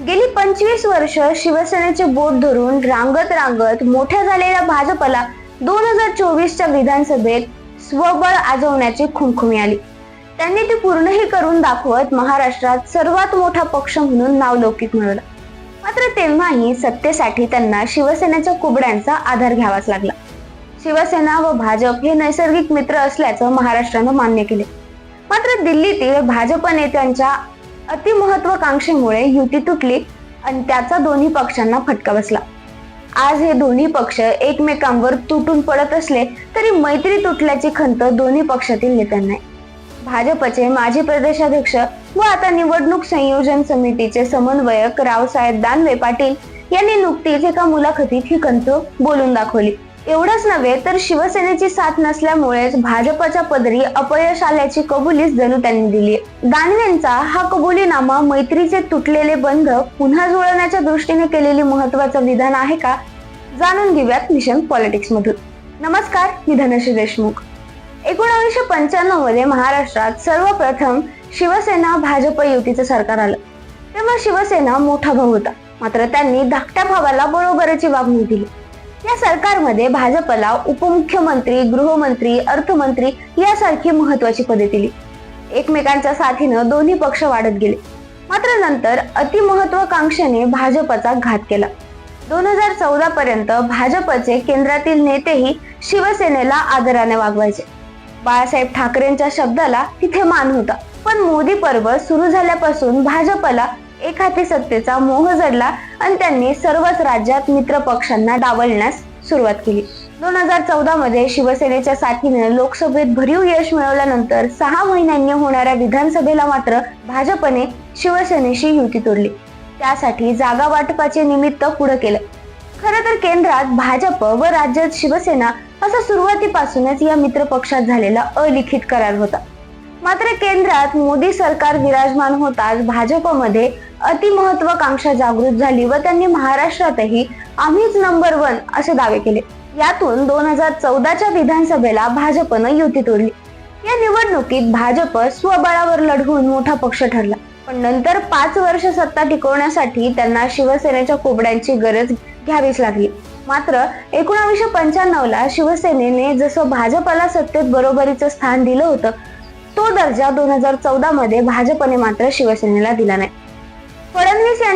गेली पंचवीस वर्ष शिवसेनेचे बोट धरून रांगत रांगत मोठ्या झालेल्या भाजपला दोन हजार चोवीसच्या विधानसभेत स्वबळ आजवण्याची खुमखुमी आली. त्यांनी ते पूर्णही करून दाखवत महाराष्ट्रात सर्वात मोठा पक्ष म्हणून नावलौकिक मिळवला. मात्र तेव्हाही सत्तेसाठी त्यांना शिवसेनेच्या कुबड्यांचा आधार घ्यावाच लागला. शिवसेना व भाजप हे नैसर्गिक मित्र असल्याचं महाराष्ट्रानं मान्य केले. मात्र दिल्लीतील भाजप नेत्यांच्या अतिमहत्वाकांक्षेमुळे युती तुटली आणि त्याचा दोन्ही पक्षांना फटका बसला. आज हे दोन्ही पक्ष एकमेकांवर तुटून पडत असले तरी मैत्री तुटल्याची खंत दोन्ही पक्षातील नेत्यांना आहे. भाजपचे माजी प्रदेशाध्यक्ष व आता निवडणूक संयोजन समितीचे समन्वयक रावसाहेब दानवे पाटील यांनी नुकतीच एका मुलाखतीत ही खंत बोलून दाखवली. एवढंच नव्हे तर शिवसेनेची साथ नसल्यामुळेच भाजपच्या पदरी अपयश आल्याची कबुलीच जणू त्यांनी दिली. दानवेंचा हा कबुलीनामा मैत्रीचे तुटलेले बंध पुन्हा जुळवण्याच्या दृष्टीने केलेली महत्वाचं विधान आहे का? जाणून घेऊयात मिशन पॉलिटिक्स मधून नमस्कार मी धनश्री देशमुख. एकोणावीसशे पंच्याण्णवमध्ये महाराष्ट्रात सर्वप्रथम शिवसेना भाजप युतीचं सरकार आलं. तेव्हा शिवसेना मोठा भाऊ होता. मात्र त्यांनी धाकट्या भावाला बरोबरीची वागणूक दिली. या सरकारमध्ये भाजपला उपमुख्यमंत्री गृहमंत्री अर्थमंत्री यासारखी महत्वाची पदे दिली. एकमेकांच्या साथीनं दोन्ही पक्ष वाढत गेले. मात्र नंतर अतिमहत्वाकांक्षेने भाजपचा घात केला. दोन हजार चौदा पर्यंत भाजपचे केंद्रातील नेतेही शिवसेनेला आदराने वागवायचे. बाळासाहेब ठाकरेंच्या शब्दाला तिथे मान होता. पण मोदी पर्व सुरू झाल्यापासून भाजपला एक हाती सत्तेचा मोह जडला आणि त्यांनी सर्वच राज्यात मित्र पक्षांना डावलण्यास सुरुवात केली. दोन हजार चौदा मध्ये शिवसेनेच्या साथीने लोकसभेत भरीव यश मिळवल्यानंतर सहा महिन्यांनी होणाऱ्या विधानसभेला मात्र भाजपने शिवसेनेशी युती तोडली. त्यासाठी जागा वाटपाचे निमित्त पुढे केलं. खरं तर केंद्रात भाजप व राज्यात शिवसेना असा सुरुवातीपासूनच या मित्र पक्षात झालेला अलिखित करार होता. मात्र केंद्रात मोदी सरकार विराजमान होताच भाजपमध्ये अतिमहत्वाकांक्षा जागृत झाली व त्यांनी महाराष्ट्रातही आम्हीच नंबर वन असे दावे केले. यातून दोन हजार चौदाच्या विधानसभेला भाजपनं युती तोडली. या निवडणुकीत भाजप स्वबळावर लढवून मोठा पक्ष ठरला. पण नंतर पाच वर्ष सत्ता टिकवण्यासाठी त्यांना शिवसेनेच्या कोबड्यांची गरज घ्यावीच लागली. मात्र एकोणावीसशे पंच्याण्णव ला शिवसेनेने जसं भाजपला सत्तेत बरोबरीचं स्थान दिलं होतं तो दर्जा दोन हजार चौदा मध्ये भाजपने मात्र शिवसेनेला दिला नाही.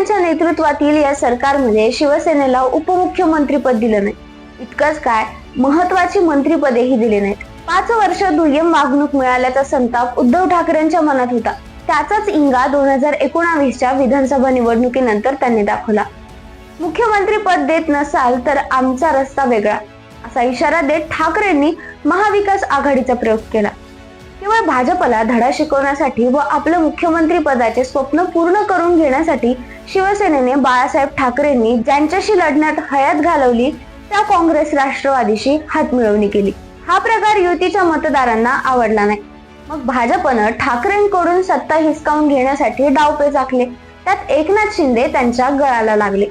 यांच्या नेतृत्वातील या सरकारमध्ये शिवसेनेला उपमुख्यमंत्रीपद दिलं नाही. इतकंच काय महत्वाची मंत्रीपदेही दिली नाहीत. पाच वर्ष दुय्यम वागणूक मिळाल्याचा संताप उद्धव ठाकरेंच्या मनात होता. त्याचाच इंगा दोन हजार एकोणावीसच्या विधानसभा निवडणुकीनंतर त्यांनी दाखवला. मुख्यमंत्री पद देत नसाल तर आमचा रस्ता वेगळा असा इशारा देत ठाकरेंनी महाविकास आघाडीचा प्रयोग केला. केवळ भाजपला धडा शिकवण्यासाठी व आपलं मुख्यमंत्री पदाचे स्वप्न पूर्ण करून घेण्यासाठी शिवसेनेने बाळासाहेब ठाकरेंनी ज्यांच्याशी लढण्यात हयात घालवली त्या काँग्रेस राष्ट्रवादीशी हात मिळवणी केली. हा प्रकार युतीच्या मतदारांना आवडला नाही. मग भाजपनं ठाकरेंकडून सत्ता हिसकावून घेण्यासाठी डावपेच आखले त्यात एकनाथ शिंदे त्यांच्या गळाला लागले.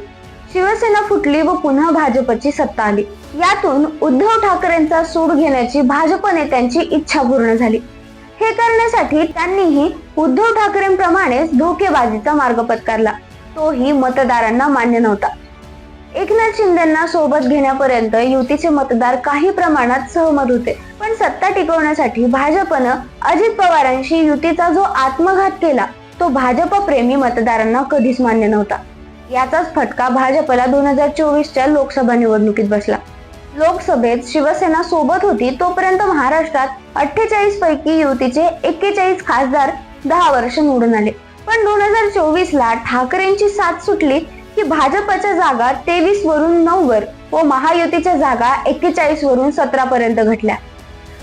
शिवसेना फुटली व पुन्हा भाजपची सत्ता आली. यातून उद्धव ठाकरेंचा सूड घेण्याची भाजप नेत्यांची इच्छा पूर्ण झाली. हे करण्यासाठी त्यांनीही उद्धव ठाकरेंप्रमाणेच धोकेबाजीचा मार्ग पत्करला. तोही मतदारांना मान्य नव्हता. एकनाथ शिंदेना सोबत घेण्यापर्यंत युतीचे मतदार काही प्रमाणात सहमत होते. पण सत्ता टिकवण्यासाठी भाजपनं अजित पवारांशी युतीचा जो आत्मघात केला तो भाजप प्रेमी मतदारांना कधीच मान्य नव्हता. याचाच फटका भाजपला दोन हजार चोवीसच्या लोकसभा निवडणुकीत बसला. लोकसभेत शिवसेना सोबत होती तोपर्यंत महाराष्ट्रात अठ्ठेचाळीस पैकी युतीचे एक्केचाळीस खासदार दहा वर्ष निवडून आले. पण दोन हजार चोवीस ला ठाकरेंची साथ सुटली की भाजपच्या जागा तेवीस वरून नऊ वर व महायुतीच्या जागा एक्केचाळीस वरून सतरा पर्यंत घटल्या.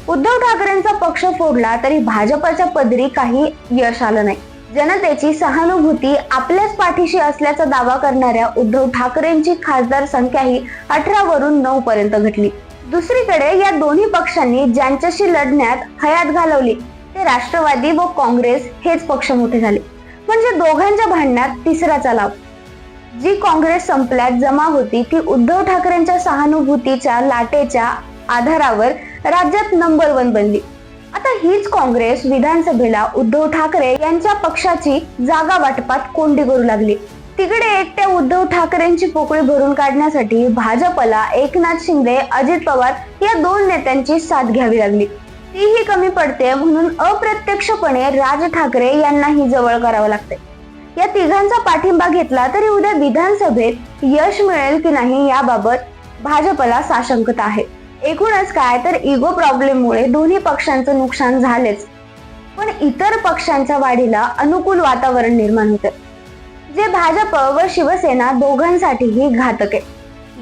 उद्धव ठाकरेंचा पक्ष फोडला तरी भाजपच्या पदरी काही यश आलं नाही. जनतेची सहानुभूती आपल्याच पाठीशी असल्याचा दावा करणाऱ्या उद्धव ठाकरेंची खासदार संख्याही अठरा वरून नऊ पर्यंत घटली. दुसरीकडे या दोन्ही पक्षांनी ज्यांच्याशी लढण्यात हयात घालवली ते राष्ट्रवादी व काँग्रेस हेच पक्ष मोठे झाले. म्हणजे दोघांच्या भांडणात तिसरा चलाव जी काँग्रेस संपल्यात जमा होती ती उद्धव ठाकरेंच्या सहानुभूतीच्या लाटेच्या आधारावर राज्यात नंबर वन बनली. आता हीच काँग्रेस विधानसभेला उद्धव ठाकरे यांच्या पक्षाची जागा वाटपात कोंडी करू लागली. तिकडे एकट्या उद्धव ठाकरेंची पोकळी भरून काढण्यासाठी भाजपला एकनाथ शिंदे अजित पवार या दोन नेत्यांची साथ घ्यावी लागली. तीही कमी पडते म्हणून अप्रत्यक्षपणे राज ठाकरे यांनाही जवळ करावं लागते या तिघांचा पाठिंबा घेतला तरी उद्या विधानसभेत यश मिळेल की नाही याबाबत भाजपला साशंकता आहे. एकूणच काय तर इगो प्रॉब्लेममुळे दोन्ही पक्षांचं नुकसान झालेच. पण इतर पक्षांच्या वाढीला अनुकूल वातावरण निर्माण होते. जे भाजप व शिवसेना दोघांसाठीही घातक आहे.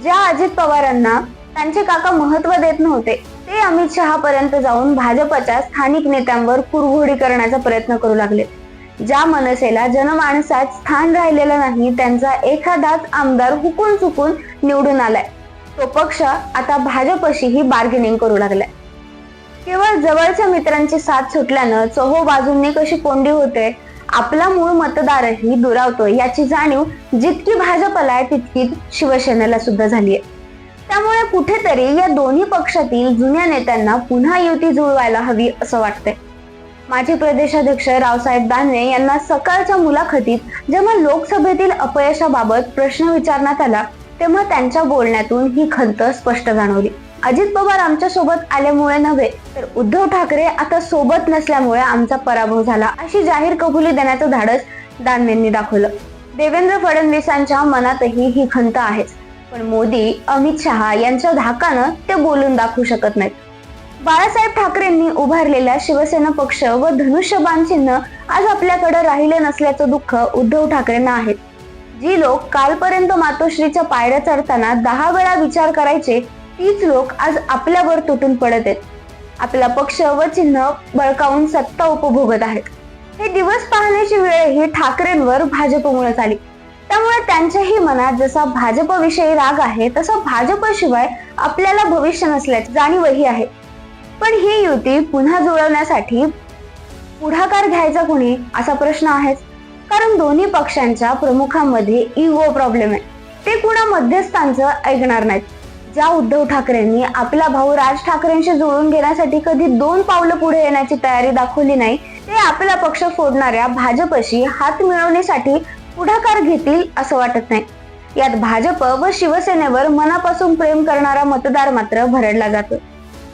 ज्या अजित पवारांना त्यांचे काका महत्त्व देत नव्हते ते अमित शहापर्यंत जाऊन भाजपच्या स्थानिक नेत्यांवर कुरघोडी करण्याचा प्रयत्न करू लागले. ज्या मनसेला जनमानसात स्थान राहिलेलं नाही त्यांचा एखादाच आमदार हुकून चुकून निवडून आलाय. तो पक्ष आता भाजपशीही बार्गेनिंग करू लागलाय. केवळ जवळच्या मित्रांची साथ सुटल्यानं चहो बाजूंनी कशी कोंडी होते आपला मूळ मतदारही दुरावतोय याची जाणीव जितकी भाजपला आहे तितकी शिवसेनेला सुद्धा झालीय. त्यामुळे कुठेतरी या दोन्ही पक्षातील जुन्या नेत्यांना पुन्हा युती जुळवायला हवी असं वाटतंय. माजी प्रदेशाध्यक्ष रावसाहेब दानवे यांना सकाळच्या मुलाखतीत जेव्हा लोकसभेतील अपयशाबाबत प्रश्न विचारण्यात आला तेव्हा त्यांच्या बोलण्यातून ही खंत स्पष्ट जाणवली. अजित पवार आमच्यासोबत आल्यामुळे नव्हे तर उद्धव ठाकरे आता सोबत नसल्यामुळे आमचा पराभव झाला अशी जाहीर कबुली देण्याचं धाडस दानवेंनी दाखवलं. देवेंद्र फडणवीसांच्या मनातही ही खंत आहेच. पण मोदी अमित शहा यांच्या धाकानं ते बोलून दाखवू शकत नाहीत. बाळासाहेब ठाकरेंनी उभारलेल्या शिवसेना पक्ष व धनुष्यबाण चिन्ह आज आपल्याकडे राहिले नसल्याचं दुःख उद्धव ठाकरेंना आहे जी लोक कालपर्यंत मातोश्रीच्या पायऱ्या चढताना दहा वेळा विचार करायचे तीच लोक आज आपल्यावर तुटून पडत आहेत. आपला पक्ष व चिन्ह बळकावून सत्ता उपभोगत आहेत. हे दिवस पाहण्याची वेळ ही ठाकरेंवर भाजपमुळेच आली. त्यामुळे त्यांच्याही मनात जसा भाजपविषयी राग आहे तसा भाजपशिवाय आपल्याला भविष्य नसल्याची जाणीवही आहे. पण ही युती पुन्हा जुळवण्यासाठी पुढाकार घ्यायचा कुणी असा प्रश्न आहेच. कारण दोन्ही पक्षांच्या प्रमुखांमध्ये इगो प्रॉब्लेम आहे. ते कुणा मध्यस्थांचं ऐकणार नाहीत. ज्या उद्धव ठाकरेंनी आपला भाऊ राज ठाकरेंशी जुळून घेण्यासाठी कधी दोन पावलं पुढे येण्याची तयारी दाखवली नाही ते आपला पक्ष फोडणाऱ्या भाजपशी हात मिळवण्यासाठी पुढाकार घेतील असं वाटत नाही. यात भाजप व शिवसेनेवर मनापासून प्रेम करणारा मतदार मात्र भरडला जातो.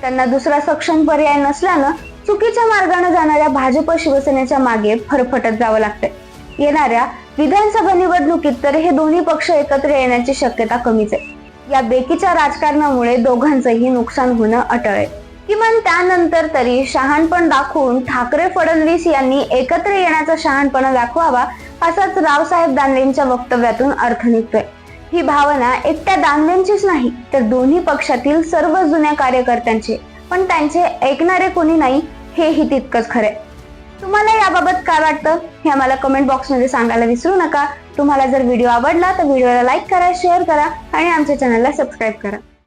त्यांना दुसरा सक्षम पर्याय नसल्यानं चुकीच्या मार्गाने जाणाऱ्या भाजप शिवसेनेच्या मागे फरफटत जावं लागतंय. येणाऱ्या विधानसभा निवडणुकीत तर हे दोन्ही पक्ष एकत्र येण्याची शक्यता कमीच आहे. या बेकीच्या राजकारणामुळे दोघांचंही नुकसान होणं अटळ आहे. किमान त्यानंतर तरी शहाणपण दाखवून ठाकरे फडणवीस यांनी एकत्र येण्याचा शहाणपणा दाखवावा असाच रावसाहेब दानवेंच्या वक्तव्यातून अर्थ निघतोय. ही भावना एकट्या दानवेंचीच नाही तर दोन्ही पक्षातील सर्व जुन्या कार्यकर्त्यांचे. पण त्यांचे ऐकणारे कोणी नाही हेही तितकंच खरे तुम्हाला याबाबत काय वाटतं हे आम्हाला कमेंट बॉक्समध्ये सांगायला विसरू नका. तुम्हाला जर व्हिडिओ आवडला तर व्हिडिओला लाईक करा शेअर करा आणि आमच्या चॅनलला सबस्क्राईब करा.